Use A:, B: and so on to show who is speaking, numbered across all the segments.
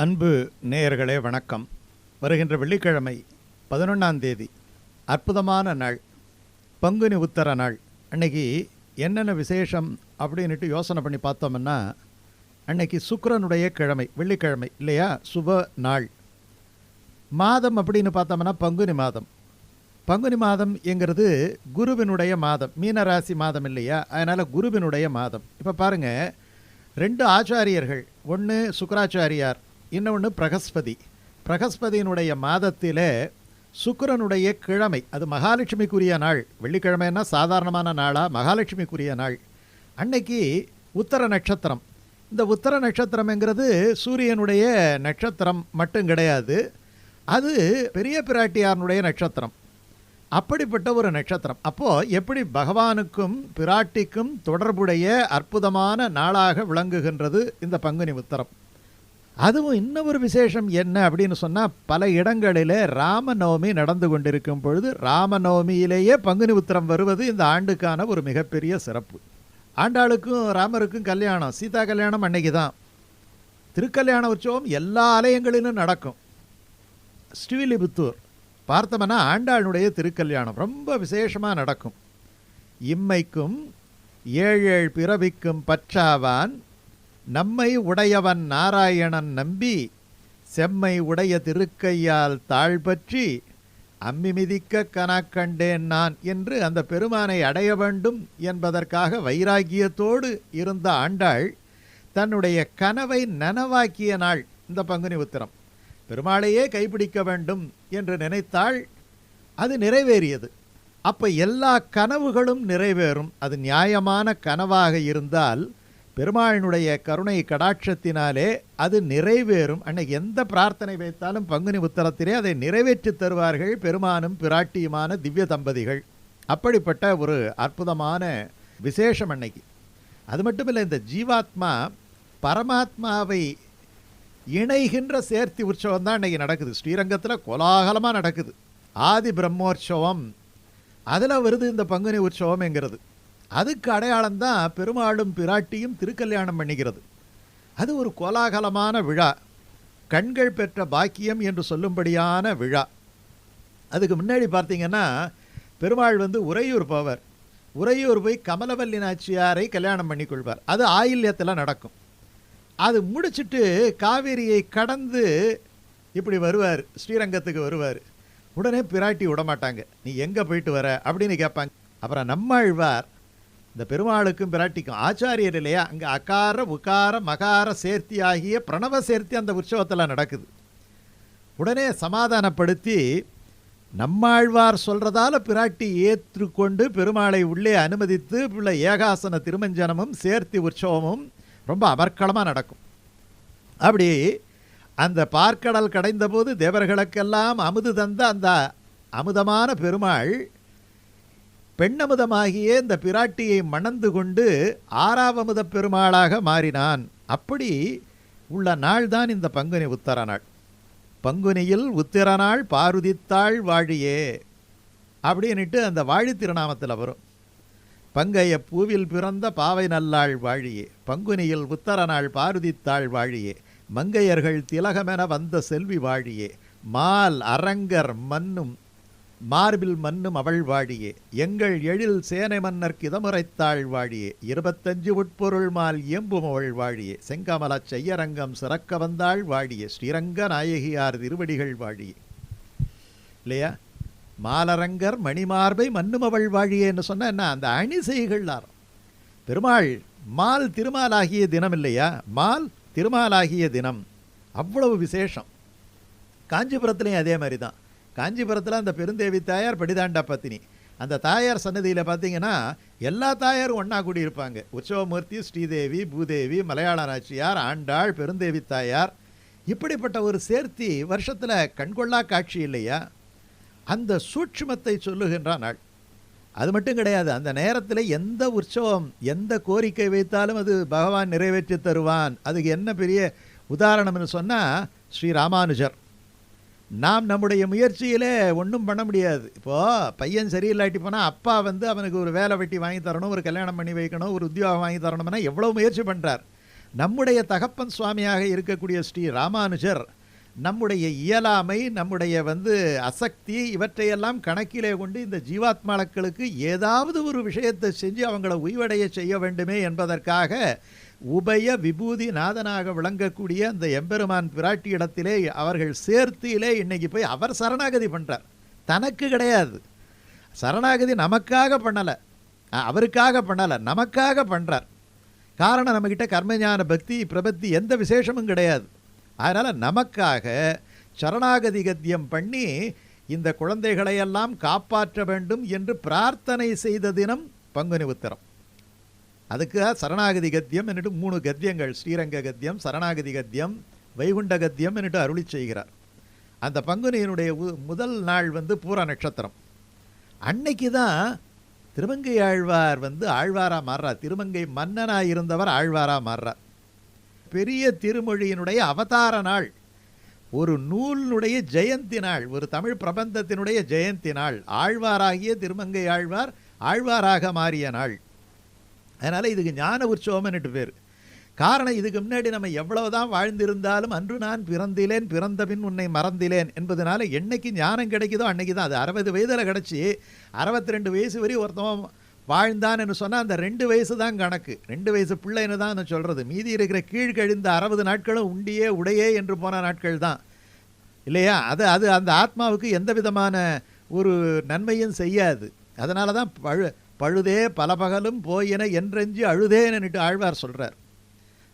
A: அன்பு நேயர்களே வணக்கம். வருகின்ற வெள்ளிக்கிழமை பதினொன்றாம் தேதி அற்புதமான நாள் பங்குனி உத்தர நாள். அன்னைக்கு என்னென்ன விசேஷம் அப்படின்னுட்டு யோசனை பண்ணி பார்த்தோம்னா அன்னைக்கு சுக்கரனுடைய கிழமை வெள்ளிக்கிழமை இல்லையா? சுப நாள். மாதம் அப்படின்னு பார்த்தோம்னா பங்குனி மாதம். பங்குனி மாதம் என்கிறது குருவினுடைய மாதம் மீனராசி மாதம் இல்லையா? அதனால் குருவினுடைய மாதம். இப்போ பாருங்கள் ரெண்டு ஆச்சாரியர்கள் ஒன்று சுக்கராச்சாரியார் இன்னொன்று பிரகஸ்பதி. பிரகஸ்பதியினுடைய மாதத்திலே சுக்கிரனுடைய கிழமை அது மகாலட்சுமிக்குரிய நாள். வெள்ளிக்கிழமைன்னா சாதாரணமான நாளா மகாலட்சுமிக்குரிய நாள். அன்னைக்கு உத்தர நட்சத்திரம். இந்த உத்தர நட்சத்திரம்ங்கிறது சூரியனுடைய நட்சத்திரம் மட்டும் கிடையாது. அது பெரிய பிராட்டியாருடைய நட்சத்திரம். அப்படிப்பட்ட ஒரு நட்சத்திரம். அப்போது எப்படி பகவானுக்கும் பிராட்டிக்கும் தொடர்புடைய அற்புதமான நாளாக விளங்குகின்றது இந்த பங்குனி உத்தரம். அதுவும் இன்னொரு விசேஷம் என்ன அப்படின்னு சொன்னால் பல இடங்களிலே ராமநவமி நடந்து கொண்டிருக்கும் பொழுது ராமநவமியிலேயே பங்குனி உத்திரம் வருவது இந்த ஆண்டுக்கான ஒரு மிகப்பெரிய சிறப்பு. ஆண்டாளுக்கும் ராமருக்கும் கல்யாணம் சீதா கல்யாணம் அன்னைக்கு தான். திருக்கல்யாண உற்சவம் எல்லா ஆலயங்களிலும் நடக்கும். ஸ்ரீவில்லிபுத்தூர் பார்த்தோம்னா ஆண்டாளுடைய திருக்கல்யாணம் ரொம்ப விசேஷமாக நடக்கும். இம்மைக்கும் ஏழேழ் பிறவிக்கும் பற்றாவான் நம்மை உடையவன் நாராயணன் நம்பி செம்மை உடைய திருக்கையால் தாழ்பற்றி அம்மி மிதிக்க கனாக்கண்டேன் நான் என்று அந்த பெருமானை அடைய வேண்டும் என்பதற்காக வைராகியத்தோடு இருந்த ஆண்டாள் தன்னுடைய கனவை நனவாக்கிய நாள் இந்த பங்குனி உத்திரம். பெருமாளையே கைப்பிடிக்க வேண்டும் என்று நினைத்தாள் அது நிறைவேறியது. அப்போ எல்லா கனவுகளும் நிறைவேறும். அது நியாயமான கனவாக இருந்தால் பெருமாளினுடைய கருணை கடாட்சத்தினாலே அது நிறைவேறும். அன்னைக்கு எந்த பிரார்த்தனை வைத்தாலும் பங்குனி உத்தரத்திலே அதை நிறைவேற்றி தருவார்கள் பெருமானும் பிராட்டியுமான திவ்ய தம்பதிகள். அப்படிப்பட்ட ஒரு அற்புதமான விசேஷம் அன்னைக்கு. அது மட்டும் இல்லை இந்த ஜீவாத்மா பரமாத்மாவை இணைகின்ற சேர்த்தி உற்சவம் தான் இன்றைக்கி நடக்குது. ஸ்ரீரங்கத்தில் கோலாகலமாக நடக்குது. ஆதி பிரம்மோற்சவம். அதில் வருது இந்த பங்குனி உற்சவம்ங்கிறது அதுக்கு அடையாளம் தான் பெருமாளும் பிராட்டியும் திருக்கல்யாணம் பண்ணிக்கிறது. அது ஒரு கோலாகலமான விழா. கண்கள் பெற்ற பாக்கியம் என்று சொல்லும்படியான விழா. அதுக்கு முன்னாடி பார்த்தீங்கன்னா பெருமாள் வந்து உறையூர் போவார். உறையூர் போய் கமலவல்லி நாச்சியாரை கல்யாணம் பண்ணி கொள்வார் அது ஆயில்யத்தில் நடக்கும். அது முடிச்சுட்டு காவேரியை கடந்து இப்படி வருவார் ஸ்ரீரங்கத்துக்கு வருவார். உடனே பிராட்டி விடமாட்டாங்க. நீ எங்கே போயிட்டு வர? அப்படின்னு கேட்பாங்க. அப்புறம் நம்மாழ்வார் இந்த பெருமாளுக்கும் பிராட்டிக்கும் ஆச்சாரியர் இல்லையா? அங்கே அகார உகார மகார சேர்த்தி ஆகிய பிரணவ சேர்த்தி அந்த உற்சவத்தில் நடக்குது. உடனே சமாதானப்படுத்தி நம்மாழ்வார் சொல்கிறதால பிராட்டி ஏற்றுக்கொண்டு பெருமாளை உள்ளே அனுமதித்து உள்ள ஏகாசன திருமஞ்சனமும் சேர்த்தி உற்சவமும் ரொம்ப அமர்க்களமாக நடக்கும். அப்படி அந்த பார்க்கடல் கடைந்தபோது தேவர்களுக்கெல்லாம் அமுது தந்த அந்த அமுதமான பெருமாள் பெண்ணமுதமாகிய இந்த பிராட்டியை மணந்து கொண்டு ஆறாவமுத பெருமாளாக மாறினான். அப்படி உள்ள நாள்தான் இந்த பங்குனி உத்தர நாள். பங்குனியில் உத்திர நாள் பாருதித்தாள் வாழியே அப்படின்னுட்டு அந்த வாழி திருநாமத்தில் வரும். பங்கைய பூவில் பிறந்த பாவை நல்லாள் வாழியே பங்குனியில் உத்தர நாள் பாருதித்தாள் வாழியே மங்கையர்கள் திலகமென வந்த செல்வி வாழியே மால் அரங்கர் மன்னும் மார்பில் மன்னும் அவள் வாழியே. எங்கள் எழில் சேனை மன்னர் இதமுறைத்தாள் வாழியே. இருபத்தஞ்சு உட்பொருள் மால் இயம்பும் அவள் வாழியே. செங்கமலச் செய்யரங்கம் சிறக்க வந்தாள் வாழியே. ஸ்ரீரங்க நாயகியார் திருவடிகள் வாழியே. இல்லையா? மாலரங்கர் மணிமார்பை மன்னும் அவள் வாழியேன்னு சொன்ன என்ன? அந்த அணி ஆரம். பெருமாள் மால் திருமாலாகிய தினம் இல்லையா? மால் திருமாலாகிய தினம். அவ்வளவு விசேஷம். காஞ்சிபுரத்துலேயும் அதே மாதிரி தான். காஞ்சிபுரத்தில் அந்த பெருந்தேவி தாயார் படிதாண்டா பத்தினி. அந்த தாயார் சன்னதியில் பார்த்தீங்கன்னா எல்லா தாயாரும் ஒன்றா கூடியிருப்பாங்க. உற்சவமூர்த்தி ஸ்ரீதேவி பூதேவி மலையாள நாச்சியார் ஆண்டாள் பெருந்தேவி தாயார். இப்படிப்பட்ட ஒரு சேர்த்தி வருஷத்தில் கண்கொள்ளா காட்சி இல்லையா? அந்த சூட்சுமத்தை சொல்லுகின்ற நாள். அது மட்டும் கிடையாது அந்த நேரத்தில் எந்த உற்சவம் எந்த கோரிக்கை வைத்தாலும் அது பகவான் நிறைவேற்றி தருவான். அதுக்கு என்ன பெரிய உதாரணம்னு சொன்னால் ஸ்ரீ ராமானுஜர். நாம் நம்முடைய முயற்சியிலே ஒன்றும் பண்ண முடியாது. இப்போது பையன் சரியில்லாட்டி போனால் அப்பா வந்து அவனுக்கு ஒரு வேலை வெட்டி வாங்கி தரணும் ஒரு கல்யாணம் பண்ணி வைக்கணும் ஒரு உத்தியோகம் வாங்கி தரணும்னா எவ்வளோ முயற்சி பண்ணுறார் நம்முடைய தகப்பன் சுவாமியாக இருக்கக்கூடிய ஸ்ரீ ராமானுஜர் நம்முடைய இயலாமை நம்முடைய வந்து அசக்தி இவற்றையெல்லாம் கணக்கிலே கொண்டு இந்த ஜீவாத்மாக்களுக்கு ஏதாவது ஒரு விஷயத்தை செஞ்சு அவங்கள உய்வடைய செய்ய வேண்டுமே என்பதற்காக உபய விபூதி நாதனாக விளங்கக்கூடிய அந்த எம்பெருமான் பிராட்டி இடத்திலே அவர்கள் சேர்த்தியிலே இன்னைக்கு போய் அவர் சரணாகதி பண்ணுறார் தனக்கு கிடையாது. சரணாகதி நமக்காக பண்ணலை. அவருக்காக பண்ணலை. நமக்காக பண்ணுறார் காரணம் நம்மக்கிட்ட கர்மஞான பக்தி பிரபத்தி எந்த விசேஷமும் கிடையாது. அதனால் நமக்காக சரணாகதி கத்தியம் பண்ணி இந்த குழந்தைகளையெல்லாம் காப்பாற்ற வேண்டும் என்று பிரார்த்தனை செய்த தினம் பங்குனி உத்தரம். அதுக்கு சரணாகதி கத்தியம் என்னட்டு மூணு கத்தியங்கள் ஸ்ரீரங்க கத்தியம் சரணாகதி கத்தியம் வைகுண்ட கத்தியம் என்னட்டு அருளி செய்கிறார். அந்த பங்குனியினுடைய உ- முதல் நாள் வந்து பூர நட்சத்திரம். அன்னைக்கு தான் திருமங்கை ஆழ்வார் வந்து ஆழ்வாராக மாறுறார். திருமங்கை மன்னனாக இருந்தவர் ஆழ்வாரா மாறுறார். பெரிய திருமொழியினுடைய அவதார நாள். ஒரு நூலினுடைய ஜெயந்தி நாள் ஒரு தமிழ் பிரபந்தத்தினுடைய ஜெயந்தி நாள் ஆழ்வாராகிய திருமங்கை ஆழ்வார் ஆழ்வாராக மாறிய நாள். அதனால் இதுக்கு ஞான உற்சவம்னுட்டு பேர். காரணம் இதுக்கு முன்னாடி நம்ம எவ்வளவுதான் வாழ்ந்திருந்தாலும் அன்று நான் பிறந்திலேன் பிறந்த பின் உன்னை மறந்திலேன் என்பதனால என்னைக்கு ஞானம் கிடைக்குதோ அன்னைக்கு தான் அது அறுபது வயதில் கிடச்சி அறுபத்தி ரெண்டு வயசு வரை ஒருத்தவன் வாழ்ந்தான் என்று சொன்னால் அந்த ரெண்டு வயசு தான் கணக்கு. ரெண்டு வயசு பிள்ளைன்னு தான் நான் சொல்கிறது மீதி இருக்கிற கீழ்கழிந்த அறுபது நாட்களும் உண்டியே உடையே என்று போன நாட்கள் தான். இல்லையா? அது அது அந்த ஆத்மாவுக்கு எந்த விதமான ஒரு நன்மையும் செய்யாது. அதனால தான் பழு பழுதே பல பகலும் போயின என்றெஞ்சு அழுதேன்னுட்டு ஆழ்வார் சொல்கிறார்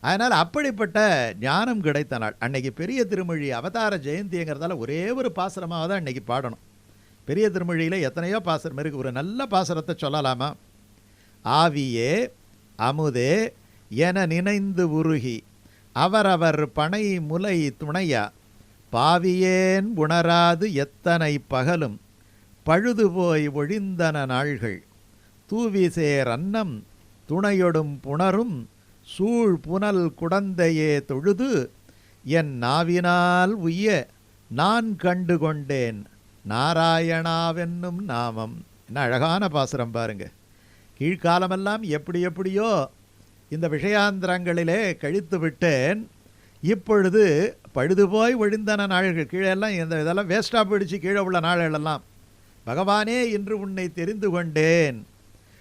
A: அதனால் அப்படிப்பட்ட ஞானம் கிடைத்த நாள். அன்னைக்கு பெரிய திருமொழி அவதார ஜெயந்திங்கிறதால ஒரே ஒரு பாசனமாக தான் அன்னைக்கு பாடணும். பெரிய திருமொழியில் எத்தனையோ பாசரம் இருக்குது ஒரு நல்ல பாசரத்தை சொல்லலாமா? ஆவியே அமுதே என நினைந்து உருகி அவரவர் பனை முலை துணையா? பாவியேன் உணராது எத்தனை பகலும் பழுது போய் ஒழிந்தன நாள்கள். தூவிசேர் அன்னம் துணையொடும் புணரும் சூழ் புனல் குடந்தையே தொழுது என் நாவினால் உய்ய நான் கண்டு கொண்டேன். நாராயணாவென்னும் நாமம். என்ன அழகான பாசுரம் பாருங்க. கீழ்காலமெல்லாம் எப்படி எப்படியோ இந்த விஷயாந்திரங்களிலே கழித்து விட்டேன். இப்பொழுது பழுது போய் ஒழிந்தன நாள்கள். கீழே எல்லாம் இந்த இதெல்லாம் வேஸ்டாக போயிடுச்சு. கீழே உள்ள நாள்களெல்லாம் பகவானே இன்று உன்னை தெரிந்து கொண்டேன்.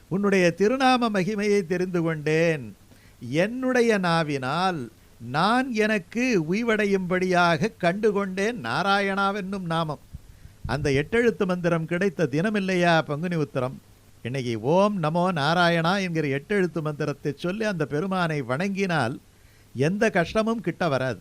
A: உன்னுடைய திருநாம மகிமையை தெரிந்து கொண்டேன். என்னுடைய நாவினால் நான் எனக்கு உய்வடையும்படியாக கண்டுகொண்டேன். நாராயணாவென்னும் நாமம். அந்த எட்டெழுத்து மந்திரம் கிடைத்த தினம் இல்லையா பங்குனி உத்தரம்? இன்னைக்கு ஓம் நமோ நாராயணா என்கிற எட்டெழுத்து மந்திரத்தை சொல்லி அந்த பெருமானை வணங்கினால் எந்த கஷ்டமும் கிட்ட வராது.